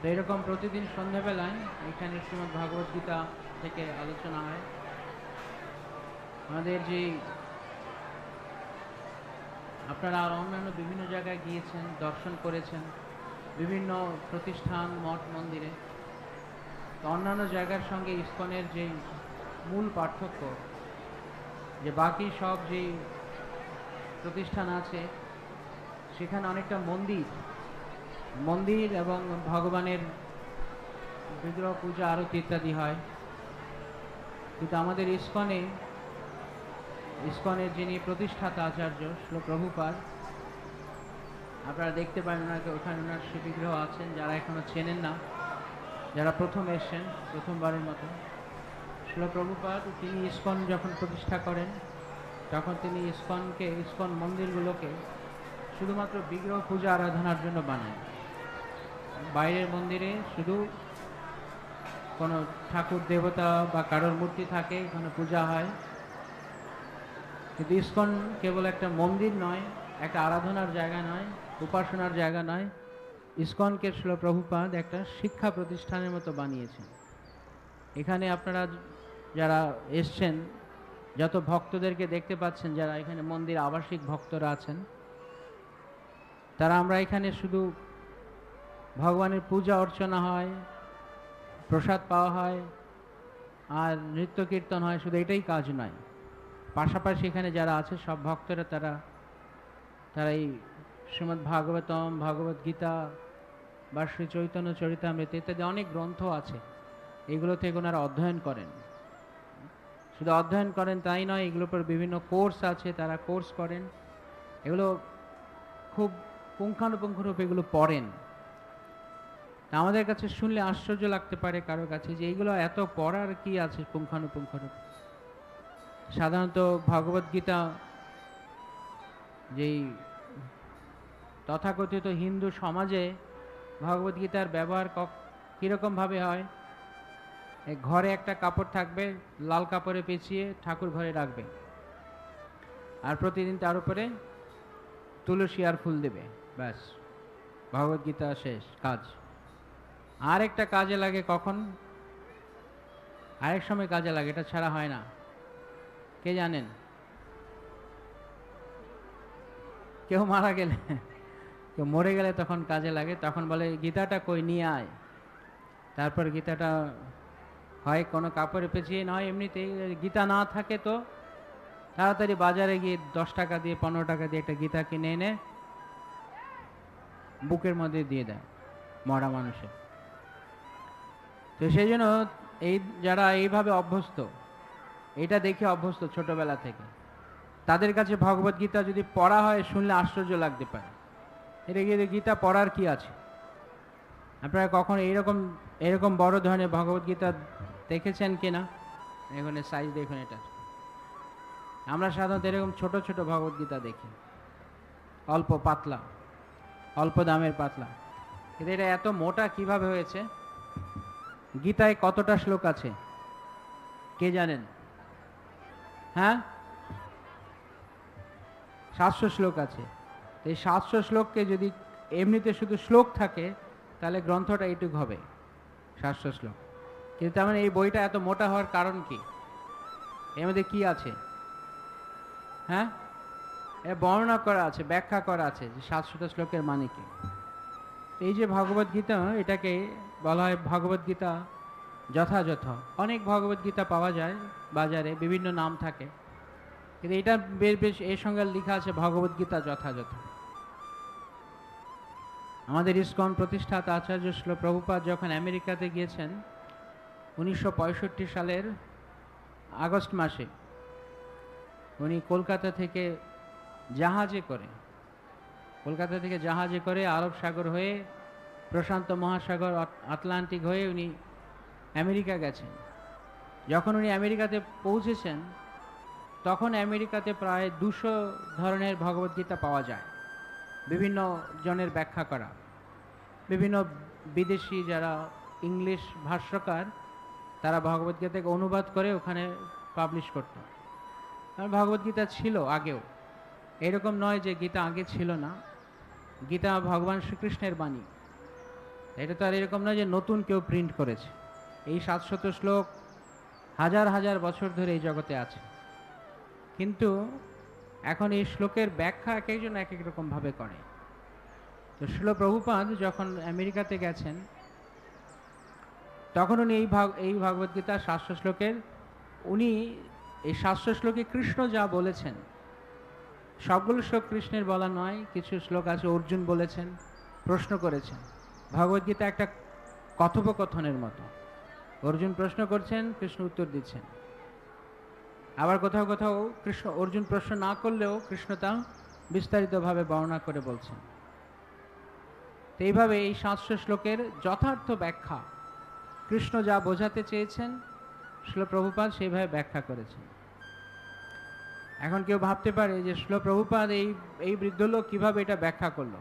তো এরকম প্রতিদিন সন্ধ্যাবেলায় এখানে শ্রীমদ্ ভাগবত গীতা থেকে আলোচনা হয়। আমাদের যে আপনারা আর অন্যান্য বিভিন্ন জায়গায় গিয়েছেন, দর্শন করেছেন, বিভিন্ন প্রতিষ্ঠান, মঠ, মন্দিরে, তো অন্যান্য জায়গার সঙ্গে ইস্কনের যে মূল পার্থক্য, যে বাকি সব যে প্রতিষ্ঠান আছে, সেখানে অনেকটা মন্দির মন্দির এবং ভগবানের বিগ্রহ পূজা, আরতি ইত্যাদি হয়। কিন্তু আমাদের ইস্কনে, ইস্কনের যিনি প্রতিষ্ঠাতা আচার্য শ্রী প্রভুপাদ, আপনারা দেখতে পারেন ওনাকে ওখানে ওনার বিগ্রহ আছেন, যারা এখনও চেনেন না, যারা প্রথম এসছেন, প্রথমবারের মতো। শিল প্রভুপাদ, তিনি ইস্কন যখন প্রতিষ্ঠা করেন, তখন তিনি ইস্কনকে, ইস্কন মন্দিরগুলোকে শুধুমাত্র বিগ্রহ পূজা, আরাধনার জন্য বানান। বাইরের মন্দিরে শুধু কোনো ঠাকুর দেবতা বা কারোর মূর্তি থাকে এখানে পূজা হয়। কিন্তু ইস্কন কেবল একটা মন্দির নয়, একটা আরাধনার জায়গা নয়, উপাসনার জায়গা নয়। ইস্কনকে শিল প্রভুপাদ একটা শিক্ষা প্রতিষ্ঠানের মতো বানিয়েছেন। এখানে আপনারা যারা এসছেন, যত ভক্তদেরকে দেখতে পাচ্ছেন, যারা এখানে মন্দির আবাসিক ভক্তরা আছেন, তারা আমরা এখানে শুধু ভগবানের পূজা অর্চনা হয়, প্রসাদ পাওয়া হয়, আর নৃত্য কীর্তন হয়, শুধু এটাই কাজ নয়। পাশাপাশি এখানে যারা আছে, সব ভক্তরা তারা তারা এই শ্রীমদ্ ভাগবতম ভগবত গীতা বা শ্রী চৈতন্য চরিতামৃত ইত্যাদি অনেক গ্রন্থ আছে, এগুলো থেকে ওনারা অধ্যয়ন করেন। শুধু অধ্যয়ন করেন তাই নয়, এগুলোর উপর বিভিন্ন কোর্স আছে, তারা কোর্স করেন। এগুলো খুব পুঙ্খানুপুঙ্খরূপে এগুলো পড়েন। আমাদের কাছে শুনলে আশ্চর্য লাগতে পারে কারও কাছে যে এইগুলো এত পড়ার কি আছে পুঙ্খানুপুঙ্খরূপে? সাধারণত ভগবত গীতা যেই তথাকথিত হিন্দু সমাজে ভগবত গীতার ব্যবহার কীরকমভাবে হয়? ঘরে একটা কাপড় থাকবে, লাল কাপড়ে পেঁচিয়ে ঠাকুর ঘরে রাখবে। আর প্রতিদিন তার উপরে তুলসী আর ফুল দেবে। ব্যাস ভগবদ্গীতা শেষ, কাজ। আর একটা কাজে লাগে কখন? আরেক সময় কাজে লাগে, এটা ছাড়া হয় না। কে জানেন? কেউ মারা গেলে, কেউ মরে গেলে তখন কাজে লাগে, তখন বলে, গীতাটা কই, নিয়ে আয়। তারপর গীতাটা হয়, কোনো কাপড়ে পেঁচিয়ে নয়, এমনিতেই গীতা না থাকে তো। তাড়াতাড়ি বাজারে গিয়ে দশ টাকা দিয়ে, পনেরো টাকা দিয়ে একটা গীতা কিনে এনে বুকের মধ্যে দিয়ে দেয়, মরা মানুষের। তো সেই জন্য এই যারা এইভাবে অভ্যস্ত, এটা দেখে অভ্যস্ত ছোটবেলা থেকে। তাদের কাছে ভগবত গীতা যদি পড়া হয়, শুনলে আশ্চর্য লাগতে পারে। এটা গিয়ে গীতা পড়ার কি আছে? আপনারা কখনো এইরকম, এরকম বড় ধরনের ভগবত গীতা দেখেছেন কি না? এখানে সাইজ দেখুন এটা। আমরা সাধারণত এরকম ছোট ছোট ভগবত গীতা দেখি। অল্প পাতলা, অল্প দামের পাতলা। কিন্তু এটা এত মোটা কীভাবে হয়েছে? গীতায় কতটা শ্লোক আছে? কে জানেন? হ্যাঁ? সাতশো শ্লোক আছে। এই সাতশো শ্লোককে যদি এমনিতে শুধু শ্লোক থাকে, তাহলে গ্রন্থটা এইটুক হবে, সাতশো শ্লোক। কিন্তু তার মানে এই বইটা এত মোটা হওয়ার কারণ কি? এর মধ্যে কি আছে? হ্যাঁ? এ বর্ণনা করা আছে, ব্যাখ্যা করা আছে যে সাতশোটা শ্লোকের মানে কি? এই যে ভগবত গীতা, এটাকে বলা হয় ভগবত গীতা যথাযথ। অনেক ভগবত গীতা পাওয়া যায় বাজারে, বিভিন্ন নাম থাকে। কিন্তু এটা বেশ বেশ, এর সঙ্গে লেখা আছে ভগবত গীতা যথাযথ। আমাদের ইস্কন প্রতিষ্ঠাতা আচার্য শ্ল প্রভুপাদ যখন আমেরিকাতে গিয়েছেন, উনিশশো পঁয়ষট্টি সালের আগস্ট মাসে, উনি কলকাতা থেকে জাহাজে করে, কলকাতা থেকে জাহাজে করে আরব সাগর হয়ে প্রশান্ত মহাসাগর আটলান্টিক হয়ে উনি আমেরিকা গেছেন। যখন উনি আমেরিকাতে পৌঁছেছেন, তখন আমেরিকাতে প্রায় দুশো ধরনের ভগবদ্গীতা পাওয়া যায়। বিভিন্ন জনের ব্যাখ্যা করা। বিভিন্ন বিদেশি যারা ইংলিশ ভাষ্যকার, তারা ভগবদ্গীতাকে অনুবাদ করে ওখানে পাবলিশ করত। কারণ ভগবদ্গীতা ছিল আগেও। এরকম নয় যে গীতা আগে ছিল না। গীতা ভগবান শ্রীকৃষ্ণের বাণী। এটা তো আর এরকম নয় যে নতুন কেউ প্রিন্ট করেছে। এই সাতশত শ্লোক হাজার হাজার বছর ধরে এই জগতে আছে। কিন্তু এখন এই শ্লোকের ব্যাখ্যা এক একজন এক এক রকমভাবে করে। তো শিল প্রভুপাদ যখন আমেরিকাতে গেছেন, তখন উনি এই ভাগ, এই ভগবদ্গীতার শাস্ত্র শ্লোকের, উনি এই শাস্ত্র শ্লোকে কৃষ্ণ যা বলেছেন, সবগুলো শ্লোক কৃষ্ণের বলা নয়, কিছু শ্লোক আছে অর্জুন বলেছেন, প্রশ্ন করেছেন। ভগবদ্গীতা একটা কথোপকথনের মতো। অর্জুন প্রশ্ন করছেন, কৃষ্ণ উত্তর দিচ্ছেন। আবার কোথাও কোথাও কৃষ্ণ, অর্জুন প্রশ্ন না করলেও কৃষ্ণ তা বিস্তারিতভাবে বর্ণনা করে বলছেন। তো এইভাবে এই সাতশো শ্লোকের যথার্থ ব্যাখ্যা কৃষ্ণ যা বোঝাতে চেয়েছেন শিল প্রভুপাদ সেইভাবে ব্যাখ্যা করেছেন। এখন কেউ ভাবতে পারে যে শিল প্রভুপাদ এই এই বৃদ্ধ লোক কীভাবে এটা ব্যাখ্যা করল?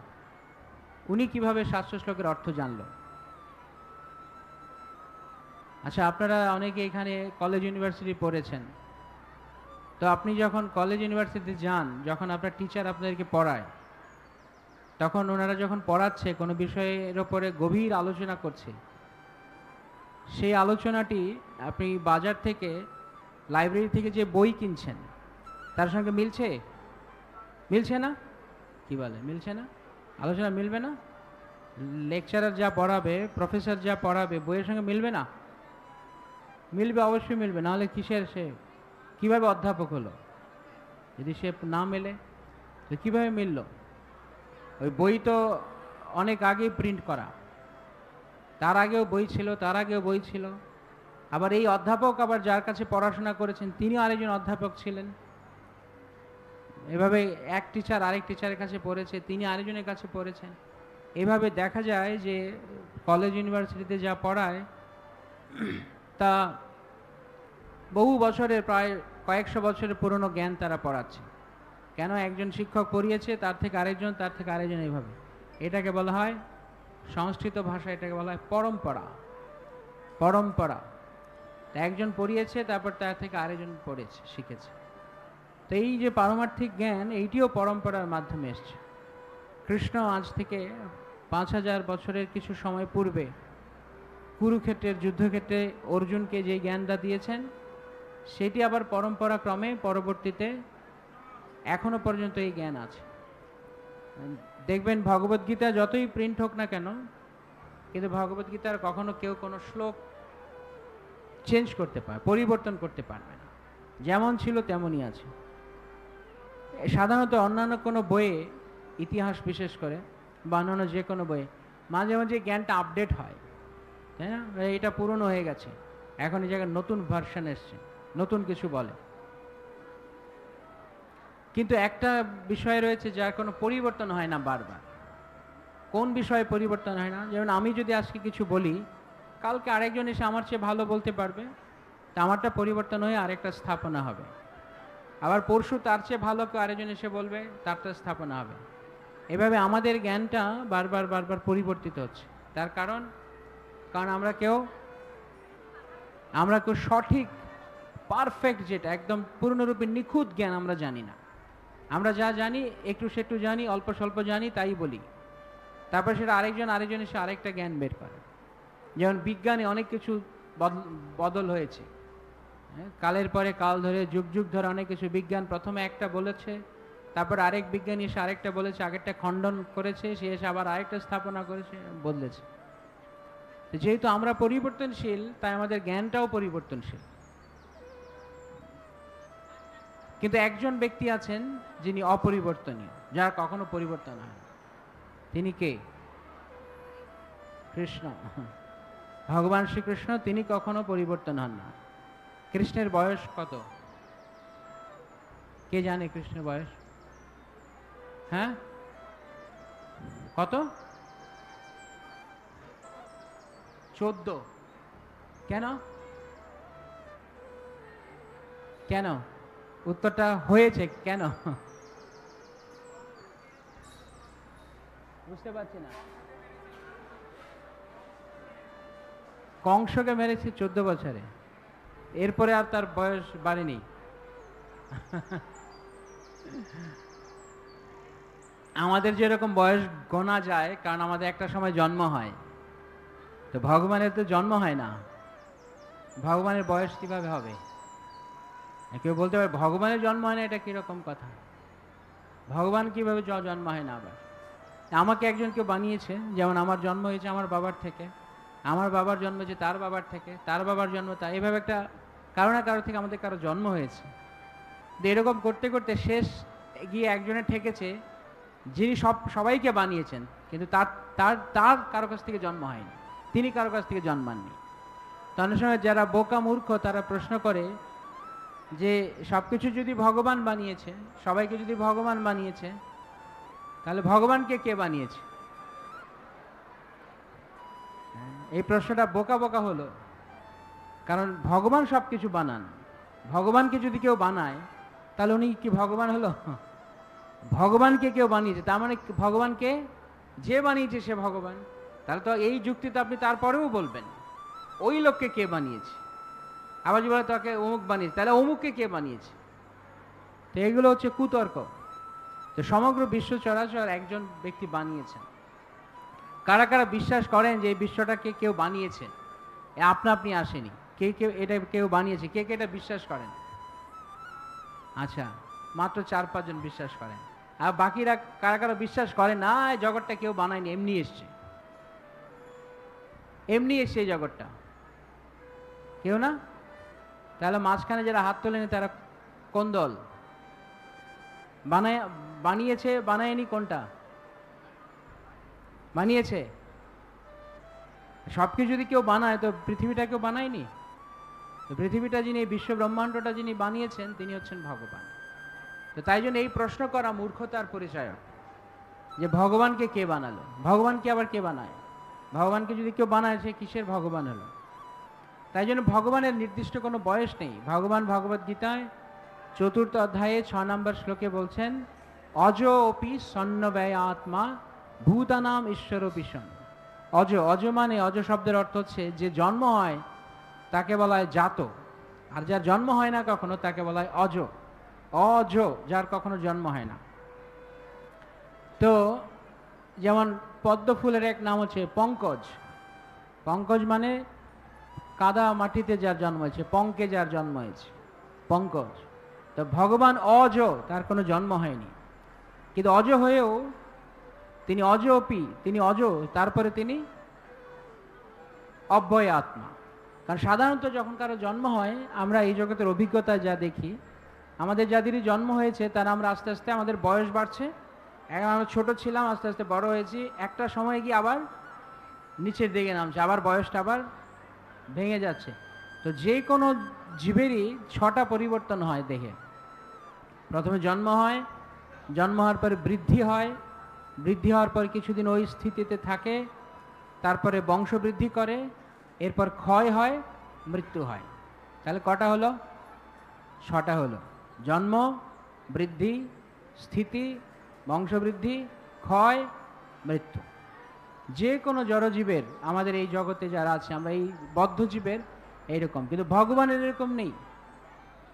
উনি কীভাবে শাস্ত্র শ্লোকের অর্থ জানলো? আচ্ছা আপনারা অনেকে এখানে কলেজ ইউনিভার্সিটি পড়েছেন। তো আপনি যখন কলেজ ইউনিভার্সিটিতে যান, যখন আপনার টিচার আপনাদেরকে পড়ায়, তখন ওনারা যখন পড়াচ্ছে, কোনো বিষয়ের ওপরে গভীর আলোচনা করছে, সেই আলোচনাটি আপনি বাজার থেকে লাইব্রেরি থেকে যে বই কিনছেন, তার সঙ্গে মিলছে? মিলছে না? কি বলে, মিলছে না? আলোচনা মিলবে না? লেকচারার যা পড়াবে প্রফেসর যা পড়াবে, বইয়ের সঙ্গে মিলবে না? মিলবে অবশ্যই মিলবে, নাহলে কিসের সে? কীভাবে অধ্যাপক হলো? যদি সে না মেলে, তো কীভাবে মিলল? ওই বই তো অনেক আগেই প্রিন্ট করা। তার আগেও বই ছিল, তার আগেও বই ছিল। আবার এই অধ্যাপক আবার যার কাছে পড়াশোনা করেছেন, তিনিও আরেকজন অধ্যাপক ছিলেন। এভাবে এক টিচার আরেক টিচারের কাছে পড়েছে, তিনি আরেকজনের কাছে পড়েছেন। এভাবে দেখা যায় যে কলেজ ইউনিভার্সিটিতে যা পড়ায়, তা বহু বছরের, প্রায় কয়েকশো বছরের পুরনো জ্ঞান তারা পড়াচ্ছে। কেন একজন শিক্ষক পড়িয়েছে, তার থেকে আরেকজন, তার থেকে আরেকজন এইভাবে? এটাকে বলা হয় সংস্কৃত ভাষা, এটাকে বলা হয় পরম্পরা। পরম্পরা। একজন পড়িয়েছে, তারপর তার থেকে আরেকজন পড়েছে, শিখেছে। তো এই যে পারমার্থিক জ্ঞান, এইটিও পরম্পরার মাধ্যমে এসছে। কৃষ্ণ আজ থেকে পাঁচ হাজার বছরের কিছু সময় পূর্বে কুরুক্ষেত্রের, যুদ্ধক্ষেত্রে অর্জুনকে যে জ্ঞানটা দিয়েছেন, সেটি আবার পরম্পরা ক্রমে পরবর্তীতে এখনও পর্যন্ত এই জ্ঞান আছে। দেখবেন ভগবদ্গীতা যতই প্রিন্ট হোক না কেন, কিন্তু ভগবদ্গীতার কখনো কেউ কোনো শ্লোক চেঞ্জ করতে পারে পরিবর্তন করতে পারবে না। যেমন ছিল তেমনই আছে। সাধারণত অন্যান্য কোনো বইয়ে ইতিহাস বিশেষ করে বা অন্যান্য যে কোনো বইয়ে মাঝে মাঝে জ্ঞানটা আপডেট হয়, তাই না? এটা পুরনো হয়ে গেছে। এখন এই জায়গায় নতুন ভার্সন এসছে, নতুন কিছু বলে। কিন্তু একটা বিষয় রয়েছে যার কোনো পরিবর্তন হয় না বারবার। কোন বিষয়ে পরিবর্তন হয় না? যেমন আমি যদি আজকে কিছু বলি, কালকে আরেকজন এসে আমার চেয়ে ভালো বলতে পারবে, তা আমারটা পরিবর্তন হয়ে আরেকটা স্থাপনা হবে। আবার পরশু তার চেয়ে ভালো কেউ আরেকজন এসে বলবে তারটা স্থাপনা হবে। এভাবে আমাদের জ্ঞানটা বারবার বারবার পরিবর্তিত হচ্ছে। তার কারণ? কারণ আমরা কেউ আমরা কেউ সঠিক পারফেক্ট যেটা, একদম পূর্ণরূপে নিখুঁত জ্ঞান আমরা জানি না। আমরা যা জানি, একটু সেটু জানি, অল্প স্বল্প জানি, তাই বলি। তারপর সেটা আরেকজন আরেকজন এসে আরেকটা জ্ঞান বের করে। যেমন বিজ্ঞানে অনেক কিছু বদল হয়েছে। হ্যাঁ কালের পরে কাল ধরে যুগ যুগ ধরে অনেক কিছু বিজ্ঞান প্রথমে একটা বলেছে, তারপর আরেক বিজ্ঞানী এসে আরেকটা বলেছে, আগেরটা খণ্ডন করেছে, সে এসে আবার আরেকটা স্থাপনা করেছে, বদলেছে। যেহেতু আমরা পরিবর্তনশীল, তাই আমাদের জ্ঞানটাও পরিবর্তনশীল। কিন্তু একজন ব্যক্তি আছেন যিনি অপরিবর্তনীয়, যার কখনো পরিবর্তন হয় তিনি কে? কৃষ্ণ। ভগবান শ্রীকৃষ্ণ, তিনি কখনো পরিবর্তন হন না। কৃষ্ণের বয়স কত? কে জানে কৃষ্ণের বয়স? হ্যাঁ? কত? চোদ্দ। কেন? কেন? উত্তরটা হয়েছে কেন? বুঝতে পারছি না। কংসকে মেরেছে চোদ্দ বছরে। এরপরে আর তার বয়স বাড়েনি। আমাদের যেরকম বয়স গোনা যায়, কারণ আমাদের একটা সময় জন্ম হয়। তো ভগবানের তো জন্ম হয় না। ভগবানের বয়স কীভাবে হবে? কেউ বলতে পারে, ভগবানের জন্ম হয় না, এটা কীরকম কথা? ভগবান কীভাবে জন্ম হয় না আবার? আমাকে একজন কেউ বানিয়েছে, যেমন আমার জন্ম হয়েছে আমার বাবার থেকে। আমার বাবার জন্ম হয়েছে তার বাবার থেকে, তার বাবার জন্ম তা এভাবে একটা কারও না কারও থেকে আমাদের কারও জন্ম হয়েছে। এরকম করতে করতে শেষ গিয়ে একজনের ঠেকেছে যিনি সব সবাইকে বানিয়েছেন কিন্তু তার তার তার কারও কাছ থেকে জন্ম হয়নি তিনি কারও কাছ থেকে জন্মাননি। সময় যারা বোকা মূর্খ তারা প্রশ্ন করে যে সব কিছু যদি ভগবান বানিয়েছে সবাইকে যদি ভগবান বানিয়েছে তাহলে ভগবানকে কে বানিয়েছে? হ্যাঁ, এই প্রশ্নটা বোকা বোকা হলো। কারণ ভগবান সব কিছু বানান। ভগবানকে যদি কেউ বানায়, তাহলে উনি কি ভগবান হলো? ভগবানকে কেউ বানিয়েছে, তার মানে ভগবানকে যে বানিয়েছে সে ভগবান। তাহলে তো এই যুক্তি তো আপনি তারপরেও বলবেন। ওই লোককে কে বানিয়েছে? আবার যদি বলে তাকে অমুক বানিয়েছে, তাহলে অমুককে কে বানিয়েছে? তো এগুলো হচ্ছে কুতর্ক। তো সমগ্র বিশ্ব চরাচর একজন ব্যক্তি বানিয়েছেন। কারা কারা বিশ্বাস করেন যে এই বিশ্বটাকে কেউ বানিয়েছে? এ আপনা আপনি আসেনি। কে কেউ এটা কেউ বানিয়েছে? কে কে এটা বিশ্বাস করেন? আচ্ছা মাত্র চার পাঁচজন বিশ্বাস করেন। আর বাকিরা কারা কারা বিশ্বাস করে? না জগৎটা কেউ বানায়নি, এমনি এসছে। এমনি এসছে এই জগৎটা। কেউ না? তাহলে মাঝখানে যারা হাত তোলেনি, তারা কোন দল? বানায়, বানিয়েছে, বানায়নি কোনটা? বানিয়েছে? সব কিছু যদি কেউ বানায়, তো পৃথিবীটা কেউ বানায়নি? পৃথিবীটা যিনি বিশ্ব ব্রহ্মাণ্ডটা যিনি বানিয়েছেন, তিনি হচ্ছেন ভগবান। তো তাই জন্য এই প্রশ্ন করা মূর্খতার পরিচয় যে ভগবানকে কে বানালো? ভগবানকে আবার কে বানায়? ভগবানকে যদি কেউ বানায়, সে কিসের ভগবান হলো? তাই জন্য ভগবানের নির্দিষ্ট কোনো বয়স নেই। ভগবান ভগবদ গীতায় চতুর্থ অধ্যায়ে ছ নম্বর শ্লোকে বলছেন, অজ অপি সন্ন ব্যয় আত্মা ভূতানাম ঈশ্বর পিসন অজ অজ মানে অজ শব্দের অর্থ হচ্ছে যে জন্ম হয় তাকে বলা হয় জাত। আর যার জন্ম হয় না কখনো, তাকে বলা হয় অজ। অজ, যার কখনো জন্ম হয় না। তো, যেমন পদ্ম ফুলের এক নাম হচ্ছে পঙ্কজ। পঙ্কজ মানে কাদা মাটিতে যার জন্ম হয়েছে, পঙ্কে যার জন্ম হয়েছে, পঙ্কজ। তো ভগবান অজ, তার কোনো জন্ম হয়নি। কিন্তু অজ হয়েও তিনি অজ অপি তিনি অজ, তারপরে তিনি অব্যয় আত্মা কারণ সাধারণত যখন কারও জন্ম হয়, আমরা এই জগতের অভিজ্ঞতা যা দেখি, আমাদের যাদেরই জন্ম হয়েছে, তারা আমরা আস্তে আস্তে আমাদের বয়স বাড়ছে। এখন আমরা ছোট ছিলাম, আস্তে আস্তে বড় হয়েছি। একটা সময় গিয়ে আবার নিচের দিকে নামছে, আবার বয়সটা আবার ভেঙে যাচ্ছে। তো যে কোনো জীবেরই ছটা পরিবর্তন হয় দেখে প্রথমে জন্ম হয়, জন্ম হওয়ার পরে বৃদ্ধি হয়। বৃদ্ধি হওয়ার পর কিছুদিন ওই স্থিতিতে থাকে, তারপরে বংশবৃদ্ধি করে এরপর ক্ষয় হয়, মৃত্যু হয়। তাহলে কটা হলো? ছটা হলো। জন্ম, বৃদ্ধি, স্থিতি, বংশবৃদ্ধি, ক্ষয়, মৃত্যু। যে কোনো জড়জীবের, আমাদের এই জগতে যারা আছে, আমরা এই বদ্ধজীবের এইরকম। কিন্তু ভগবানের এরকম নেই।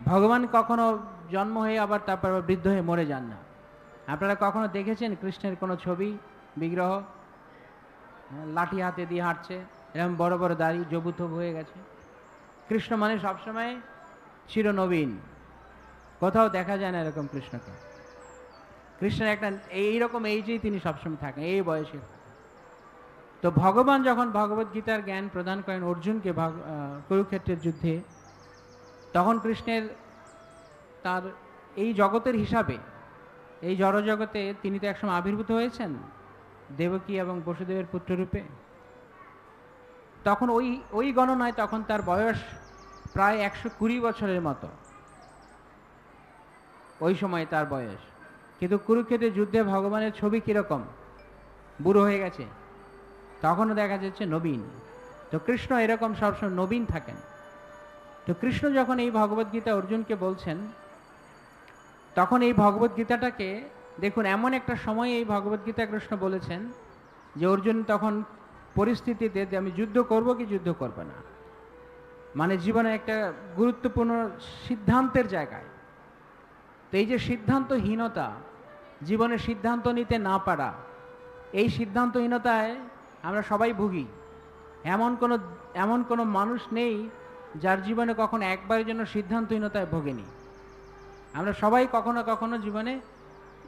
ভগবান কখনো জন্ম হয়ে আবার তারপর বৃদ্ধ হয়ে মরে যান না। আপনারা কখনো দেখেছেন কৃষ্ণের কোনো ছবি, বিগ্রহ? লাঠি হাতে দিয়ে হাঁটছে। এরকম বড় বড় দাড়ি জবুথব হয়ে গেছে। কৃষ্ণ মানে সবসময় চিরনবীন। কোথাও দেখা যায় না এরকম কৃষ্ণকে। কৃষ্ণের একটা এইরকম এইজেই তিনি সবসময় থাকেন, এই বয়সে। তো ভগবান যখন ভগবত গীতার জ্ঞান প্রদান করেন অর্জুনকে কুরুক্ষেত্রের যুদ্ধে, তখন কৃষ্ণের তার এই জগতের হিসাবে, এই জড়জগতে তিনি তো একসময় আবির্ভূত হয়েছেন, দেবকী এবং বসুদেবের পুত্ররূপে। তখন ওই ওই গণনায় তখন তার বয়স প্রায় একশো কুড়ি বছরের মতো। ওই সময় তার বয়স। কিন্তু কুরুক্ষেত্রের যুদ্ধে ভগবানের ছবি কীরকম? বুড়ো হয়ে গেছে। তখনও দেখা যাচ্ছে নবীন। তো কৃষ্ণ এরকম সবসময় নবীন থাকেন। তো কৃষ্ণ যখন এই ভগবদ্গীতা অর্জুনকে বলছেন, তখন এই ভগবদ্গীতাটাকে দেখুন, এমন একটা সময় এই ভগবদ্গীতা কৃষ্ণ বলেছেন যে অর্জুন তখন পরিস্থিতিতে যে আমি যুদ্ধ করব কি যুদ্ধ করব না। মানে জীবনে একটা গুরুত্বপূর্ণ সিদ্ধান্তের জায়গায়। তো এই যে সিদ্ধান্তহীনতা, জীবনে সিদ্ধান্ত নিতে না পারা, এই সিদ্ধান্তহীনতায় আমরা সবাই ভুগি। এমন কোনো এমন কোনো মানুষ নেই যার জীবনে কখনো একবারের জন্য সিদ্ধান্তহীনতায় ভোগেনি। আমরা সবাই কখনো কখনো জীবনে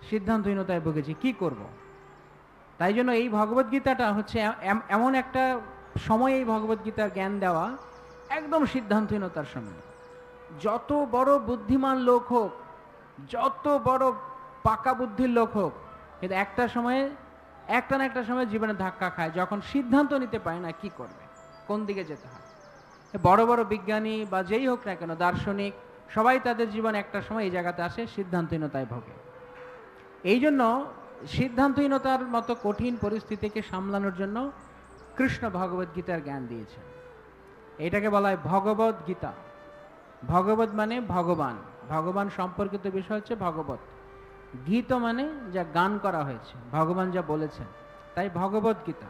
সিদ্ধান্তহীনতায় ভুগেছি। কি করব। তাই জন্য এই ভগবদ্গীতাটা হচ্ছে এম- এমন একটা সময় এই ভগবদ্গীতার জ্ঞান দেওয়া একদম সিদ্ধান্তহীনতার সময়। যত বড় বুদ্ধিমান লোক হোক, যত বড় পাকা বুদ্ধির লোক হোক, কিন্তু একটা সময়ে, একটা না একটা সময় জীবনে ধাক্কা খায়, যখন সিদ্ধান্ত নিতে পারে না কি করবে, কোন দিকে যেতে হয়। বড় বড় বিজ্ঞানী বা যেই হোক না কেন, দার্শনিক, সবাই তাদের জীবন একটা সময় এই জায়গাতে আসে, সিদ্ধান্তহীনতায় ভোগে। এই জন্য সিদ্ধান্তহীনতার মতো কঠিন পরিস্থিতিকে সামলানোর জন্য কৃষ্ণ ভগবদ গীতার জ্ঞান দিয়েছেন। এটাকে বলা হয় ভগবদ গীতা। ভগবত মানে ভগবান। ভগবান সম্পর্কিত বিষয় হচ্ছে ভগবত। গীত মানে যা গান করা হয়েছে, ভগবান যা বলেছেন। তাই ভগবত গীতা।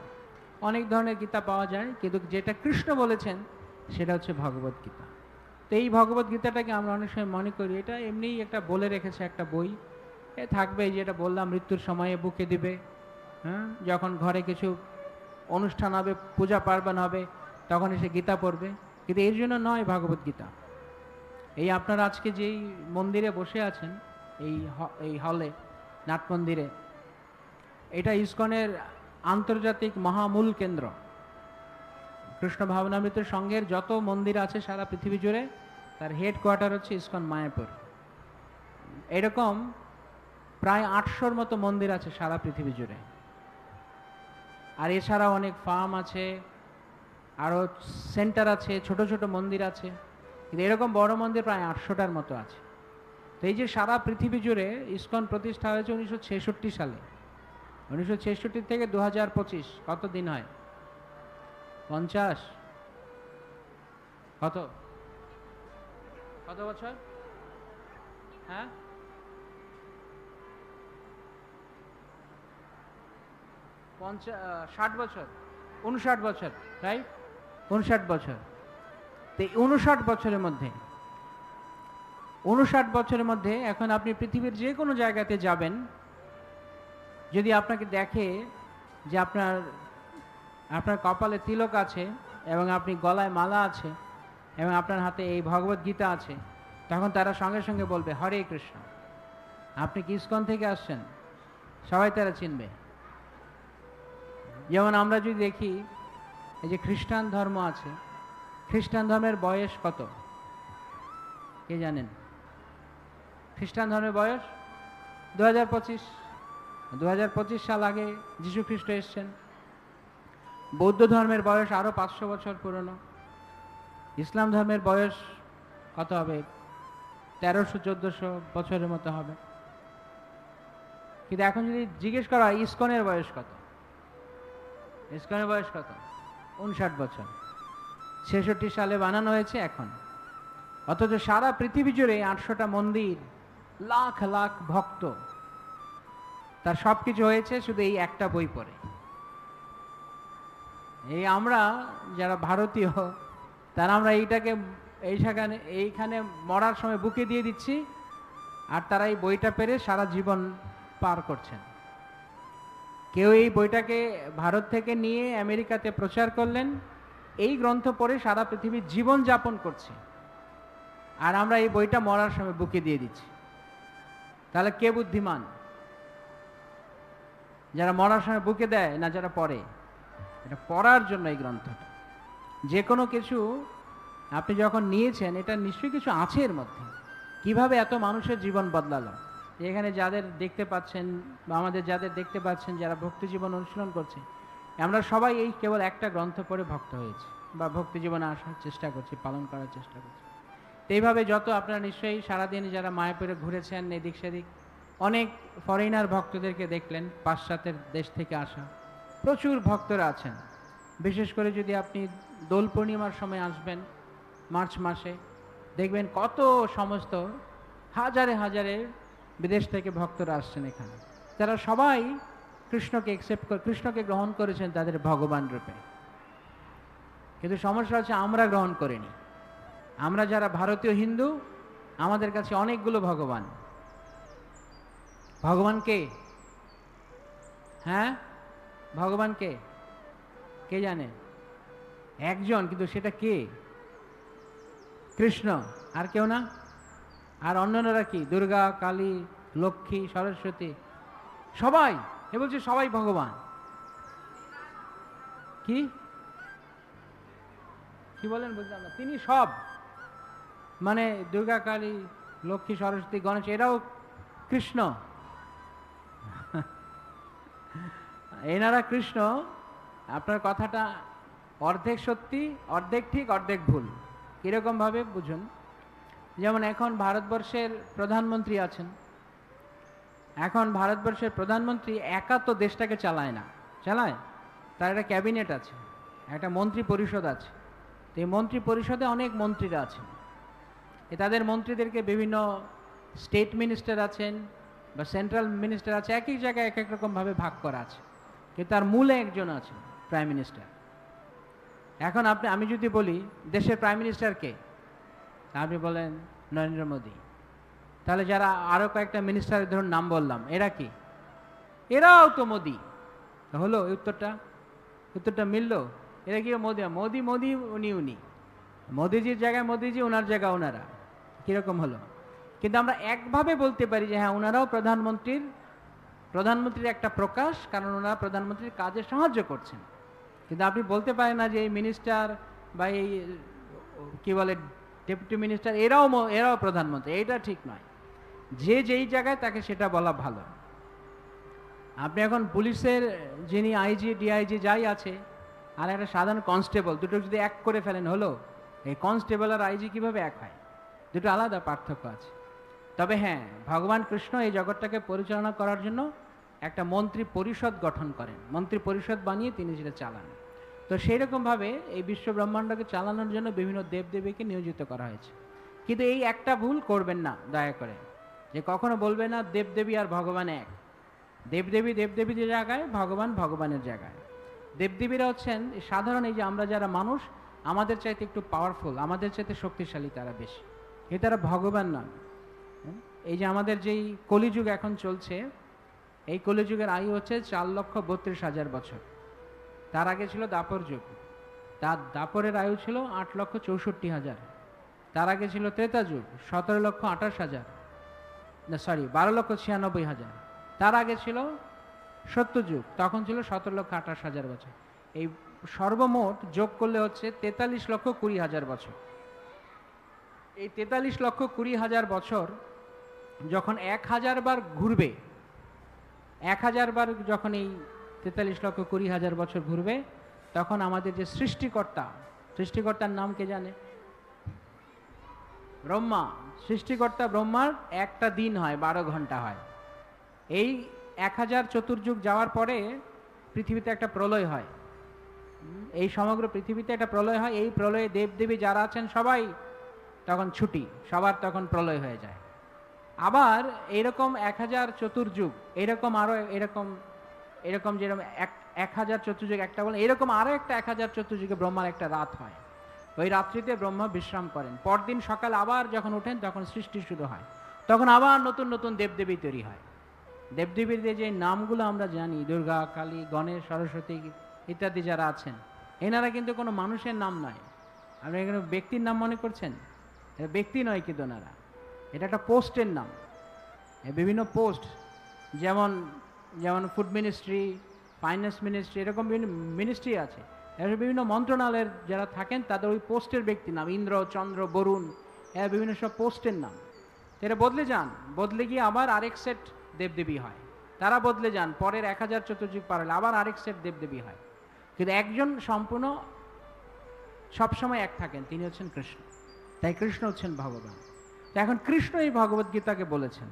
অনেক ধরনের গীতা পাওয়া যায়, কিন্তু যেটা কৃষ্ণ বলেছেন, সেটা হচ্ছে ভগবত গীতা। তো এই ভগবত গীতাটাকে আমরা অনেক সময় মনে করি, এটা এমনিই একটা বলে রেখেছে একটা বই। এ থাকবে যেটা বললাম, মৃত্যুর সময়ে বুকে দিবে হ্যাঁ? যখন ঘরে কিছু অনুষ্ঠান হবে, পূজা পার্বণ হবে, তখন এসে গীতা পড়বে। কিন্তু এর জন্য নয় ভাগবত গীতা। এই আপনারা আজকে যেই মন্দিরে বসে আছেন, এই এই হলে, নাট মন্দিরে, এটা ইসকনের আন্তর্জাতিক মহামূল কেন্দ্র। কৃষ্ণ ভাবনামৃত সংঘের যত মন্দির আছে সারা পৃথিবী জুড়ে, তার হেডকোয়ার্টার হচ্ছে ইসকন মায়াপুর। এরকম প্রায় আটশোর মতো মন্দির আছে সারা পৃথিবী জুড়ে। আর এছাড়া অনেক ফার্ম আছে আরও সেন্টার আছে, ছোট ছোট মন্দির আছে। কিন্তু এরকম বড় মন্দির প্রায় আটশোটার মতো আছে। তো এই যে সারা পৃথিবী জুড়ে ইসকন প্রতিষ্ঠা হয়েছে উনিশশো ছেষট্টি সালে। উনিশশো ছেষট্টি থেকে দু হাজার পঁচিশ, কত দিন হয়? পঞ্চাশ? কত? কত বছর? হ্যাঁ? পঞ্চা ষাট বছর, উনষাট বছর রাইট উনষাট বছর। তো উনষাট বছরের মধ্যে, উনষাট বছরের মধ্যে এখন আপনি পৃথিবীর যে কোনো জায়গাতে যাবেন, যদি আপনাকে দেখে যে আপনার আপনার কপালে তিলক আছে এবং আপনি গলায় মালা আছে এবং আপনার হাতে এই ভগবত গীতা আছে, তখন তারা সঙ্গে সঙ্গে বলবে, হরে কৃষ্ণ। আপনি কি থেকে আসছেন? সবাই তারা চিনবে। যেমন আমরা যদি দেখি, এই যে খ্রিস্টান ধর্ম আছে, খ্রিস্টান ধর্মের বয়স কত? কে জানেন? খ্রিস্টান ধর্মের বয়স? দু হাজার পঁচিশ। দু হাজার পঁচিশ সাল আগে যীশু খ্রিস্ট এসছেন। বৌদ্ধ ধর্মের বয়স আরও পাঁচশো বছর পুরনো। ইসলাম ধর্মের বয়স কত হবে? তেরোশো, চোদ্দোশো বছরের মতো হবে। কিন্তু এখন যদি জিজ্ঞেস করা হয়, ইস্কনের বয়স কত? ইস্কনের বয়স কত? উনষাট বছর। ছেষট্টি সালে বানানো হয়েছে এখন। অথচ সারা পৃথিবী জুড়ে আটশোটা মন্দির, লাখ লাখ ভক্ত। তার সব কিছু হয়েছে শুধু এই একটা বই পড়ে। এই আমরা যারা ভারতীয়, তারা আমরা এইটাকে এই সেখানে এইখানে মরার সময় বুকে দিয়ে দিচ্ছি, আর তারা এই বইটা পেরে সারা জীবন পার করছেন। কেউ এই বইটাকে ভারত থেকে নিয়ে আমেরিকাতে প্রচার করলেন। এই গ্রন্থ পড়ে সারা পৃথিবীর জীবন যাপন করছে। আর আমরা এই বইটা মরার সময় বুকে দিয়ে দিচ্ছি। তাহলে কে বুদ্ধিমান? যারা মরার সময় বুকে দেয় না যারা পড়ে। এটা পড়ার জন্য এই গ্রন্থটা। যে কোনো কিছু আপনি যখন নিয়েছেন, এটা নিশ্চয়ই কিছু আছে এর মধ্যে। কীভাবে এত মানুষের জীবন বদলালো? এখানে যাদের দেখতে পাচ্ছেন বা আমাদের যাদের দেখতে পাচ্ছেন যারা ভক্তি জীবন অনুশীলন করছে, আমরা সবাই এই কেবল একটা গ্রন্থ পড়ে ভক্ত হয়েছি বা ভক্তি জীবনে আসার চেষ্টা করছি, পালন করার চেষ্টা করছি। এইভাবে যত আপনারা নিশ্চয়ই সারাদিন যারা মায়াপুরে ঘুরেছেন, এদিক সেদিক, অনেক ফরেনার ভক্তদেরকে দেখলেন, পাশ্চাত্যের দেশ থেকে আসা, প্রচুর ভক্তরা আছেন। বিশেষ করে যদি আপনি দোল পূর্ণিমার সময় আসবেন, মার্চ মাসে, দেখবেন কত সমস্ত, হাজারে হাজারে বিদেশ থেকে ভক্তরা আসছেন এখানে। তারা সবাই কৃষ্ণকে একসেপ্ট কৃষ্ণকে গ্রহণ করেছেন তাদের ভগবান রূপে। কিন্তু সমস্যা হচ্ছে আমরা গ্রহণ করিনি। আমরা যারা ভারতীয় হিন্দু, আমাদের কাছে অনেকগুলো ভগবান। ভগবান কে? হ্যাঁ? ভগবান কে? কে জানে? একজন, কিন্তু সেটা কে? কৃষ্ণ, আর কেউ না? আর অন্যান্যরা কি? দুর্গা, কালী, লক্ষ্মী, সরস্বতী, সবাই। এ বলছে সবাই ভগবান। কি? কি বলেন বুঝলাম না। তিনি সব। মানে দুর্গা, কালী, লক্ষ্মী, সরস্বতী, গণেশ, এরাও কৃষ্ণ। এনারা কৃষ্ণ। আপনার কথাটা অর্ধেক সত্যি, অর্ধেক ঠিক, অর্ধেক ভুল। কীরকমভাবে বুঝুন? যেমন এখন ভারতবর্ষের প্রধানমন্ত্রী আছেন, এখন ভারতবর্ষের প্রধানমন্ত্রী একা তো দেশটাকে চালায় না। চালায়? তার একটা ক্যাবিনেট আছে, একটা মন্ত্রী পরিষদ আছে। তো এই মন্ত্রী পরিষদে অনেক মন্ত্রীরা আছেন। তাদের মন্ত্রীদেরকে বিভিন্ন স্টেট মিনিস্টার আছেন বা সেন্ট্রাল মিনিস্টার আছে এক এক জায়গায় এক এক রকমভাবে ভাগ করা আছে। কিন্তু তার মূলে একজন আছেন, প্রাইম মিনিস্টার। এখন আপনি, আমি যদি বলি, দেশের প্রাইম মিনিস্টার কে? আপনি বলেন, নরেন্দ্র মোদী। তাহলে যারা আরও কয়েকটা মিনিস্টারের ধরুন নাম বললাম, এরা কি? এরাও তো মোদি। হলো উত্তরটা? উত্তরটা মিললো? এরা কি মোদি? মোদি মোদি, উনি উনি। মোদিজির জায়গায় মোদিজি ওনার জায়গা ওনারা কীরকম হলো? কিন্তু আমরা একভাবে বলতে পারি যে হ্যাঁ ওনারাও প্রধানমন্ত্রীর প্রধানমন্ত্রীর একটা প্রকাশ, কারণ ওনারা প্রধানমন্ত্রীর কাজে সাহায্য করছেন। কিন্তু আপনি বলতে পারেন না যে, এই মিনিস্টার বা এই, কী বলে ডেপুটি মিনিস্টার, এরাও এরাও প্রধানমন্ত্রী এটা ঠিক নয়। যে যেই জায়গায় তাকে সেটা বলা ভালো। আপনি এখন পুলিশের যিনি আইজি ডিআইজি যাই আছে, আর একটা সাধারণ কনস্টেবল, দুটো যদি এক করে ফেলেন হলো, এই কনস্টেবল আর আইজি কীভাবে এক হয়? দুটো আলাদা পার্থক্য আছে। তবে হ্যাঁ ভগবান কৃষ্ণ এই জগৎটাকে পরিচালনা করার জন্য একটা মন্ত্রী পরিষদ গঠন করেন। মন্ত্রী পরিষদ বানিয়ে তিনি সেটা চালান। তো সেই রকমভাবে এই বিশ্ব ব্রহ্মাণ্ডকে চালানোর জন্য বিভিন্ন দেবদেবীকে নিয়োজিত করা হয়েছে। কিন্তু এই একটা ভুল করবেন না, দয়া করে। যে কখনো বলবে না, দেবদেবী আর ভগবান এক। দেবদেবী দেবদেবীদের জায়গায়, ভগবান ভগবানের জায়গায়। দেবদেবীরা হচ্ছেন সাধারণ এই যে আমরা যারা মানুষ, আমাদের চাইতে একটু পাওয়ারফুল আমাদের চাইতে শক্তিশালী তারা বেশি। এ তারা ভগবান নন। এই যে আমাদের যেই কলিযুগ এখন চলছে, এই কলিযুগের আয়ু হচ্ছে চার লক্ষ বত্রিশ হাজার বছর। তার আগে ছিল দাপর যুগ তার দাপরের আয়ু ছিল আট লক্ষ চৌষট্টি হাজার। তার আগে ছিল ত্রেতা যুগ, সতেরো লক্ষ আঠাশ হাজার। না সরি বারো লক্ষ ছিয়ানব্বই হাজার। তার আগে ছিল সত্য যুগ, তখন ছিল সতেরো লক্ষ আঠাশ হাজার বছর। এই সর্বমোট যোগ করলে হচ্ছে তেতাল্লিশ লক্ষ কুড়ি হাজার বছর। এই তেতাল্লিশ লক্ষ কুড়ি হাজার বছর যখন এক হাজার বার ঘুরবে, এক হাজার বার যখন এই তেতাল্লিশ লক্ষ কুড়ি হাজার বছর ঘুরবে, তখন আমাদের যে সৃষ্টিকর্তা, সৃষ্টিকর্তার নাম কে জানে? ব্রহ্মা। সৃষ্টিকর্তা ব্রহ্মার একটা দিন হয়, বারো ঘণ্টা হয়। এই এক হাজার চতুর্যুগ যাওয়ার পরে পৃথিবীতে একটা প্রলয় হয়। এই সমগ্র পৃথিবীতে একটা প্রলয় হয়, এই প্রলয়ে দেবদেবী যারা আছেন সবাই তখন ছুটি, সবার তখন প্রলয় হয়ে যায়। আবার এরকম এক হাজার চতুর্যুগ এইরকম আরও এরকম এরকম যেরকম এক এক হাজার চতুর্যুগ একটা বলেন এরকম আরও একটা এক হাজার চতুর্যুগে ব্রহ্মার একটা রাত হয়। ওই রাত্রিতে ব্রহ্মা বিশ্রাম করেন। পরদিন সকাল আবার যখন ওঠেন, তখন সৃষ্টি শুরু হয়। তখন আবার নতুন নতুন দেবদেবী তৈরি হয়। দেবদেবীদের যে নামগুলো আমরা জানি, দুর্গা, কালী, গণেশ, সরস্বতী ইত্যাদি যারা আছেন, এনারা কিন্তু কোনো মানুষের নাম নয়। আপনি এখানে ব্যক্তির নাম মনে করছেন? এটা ব্যক্তি নয় কিন্তু ওনারা। এটা একটা পোস্টের নাম। বিভিন্ন পোস্ট, যেমন যেমন ফুড মিনিস্ট্রি ফাইন্যান্স মিনিস্ট্রি এরকম বিভিন্ন মিনিস্ট্রি আছে। এর বিভিন্ন মন্ত্রণালয়ের যারা থাকেন, তাদের ওই পোস্টের ব্যক্তি নাম, ইন্দ্র, চন্দ্র, বরুণ, এরা বিভিন্ন সব পোস্টের নাম। এটা বদলে যান। বদলে গিয়ে আবার আরেক সেট দেবদেবী হয়। তারা বদলে যান। পরের এক হাজার চতুর্যুগ পার হলে আবার আরেক সেট দেবদেবী হয়। কিন্তু একজন সম্পূর্ণ সবসময় এক থাকেন, তিনি হচ্ছেন কৃষ্ণ। তাই কৃষ্ণ হচ্ছেন ভগবান। তো এখন কৃষ্ণ এই ভগবদ গীতাকে বলেছেন,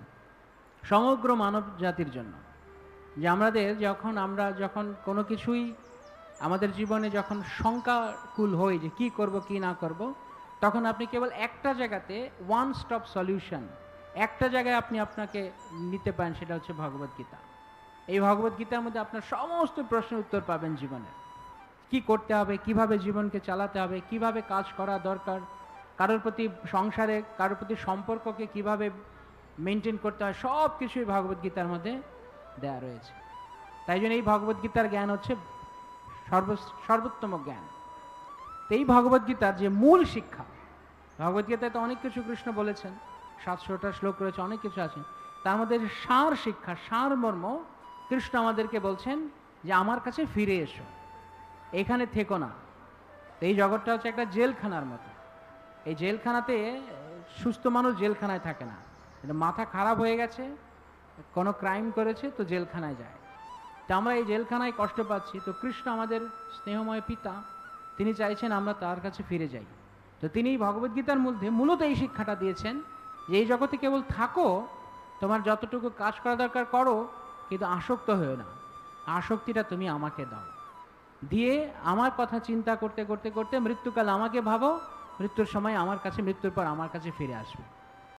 সমগ্র মানব জাতির জন্য। যে আমাদের যখন আমরা যখন কোনো কিছুই আমাদের জীবনে যখন শঙ্কাকুল হই যে কি করব, কি না করব, তখন আপনি কেবল একটা জায়গাতে ওয়ান স্টপ সলিউশন একটা জায়গায় আপনি আপনাকে নিতে পারেন, সেটা হচ্ছে ভগবদ গীতা। এই ভগবদ গীতার মধ্যে আপনার সমস্ত প্রশ্নের উত্তর পাবেন জীবনে। কি করতে হবে, কীভাবে জীবনকে চালাতে হবে, কীভাবে কাজ করা দরকার, কারোর প্রতি সংসারে, কারোর প্রতি সম্পর্ককে কীভাবে মেনটেন করতে হয় সব কিছুই ভগবদ গীতার মধ্যে দেয়া রয়েছে। তাই জন্য এই ভগবদ গীতার জ্ঞান হচ্ছে সর্ব সর্বোত্তম জ্ঞান। এই ভগবদ্গীতার যে মূল শিক্ষা ভগবদ্গীতায় তো অনেক কিছু কৃষ্ণ বলেছেন, সাতশোটা শ্লোক রয়েছে, অনেক কিছু আছে। তার মধ্যে সার শিক্ষা, সার মর্ম, কৃষ্ণ আমাদেরকে বলছেন যে আমার কাছে ফিরে এসো, এখানে থেকো না। এই জগৎটা হচ্ছে একটা জেলখানার মতো। এই জেলখানাতে সুস্থ মানুষ জেলখানায় থাকে না। মাথা খারাপ হয়ে গেছে কোনো ক্রাইম করেছে, তো জেলখানায় যায়। তো আমরা এই জেলখানায় কষ্ট পাচ্ছি, তো কৃষ্ণ আমাদের স্নেহময় পিতা, তিনি চাইছেন আমরা তার কাছে ফিরে যাই। তো তিনি ভগবদ্গীতার মধ্যে মূলত এই শিক্ষাটা দিয়েছেন যে, এই জগতে কেবল থাকো, তোমার যতটুকু কাজ করা দরকার করো, কিন্তু আসক্ত হয়েও না। আসক্তিটা তুমি আমাকে দাও। দিয়ে আমার কথা চিন্তা করতে করতে করতে মৃত্যুকাল আমাকে ভাবো, মৃত্যুর সময় আমার কাছে, মৃত্যুর পর আমার কাছে ফিরে আসবে।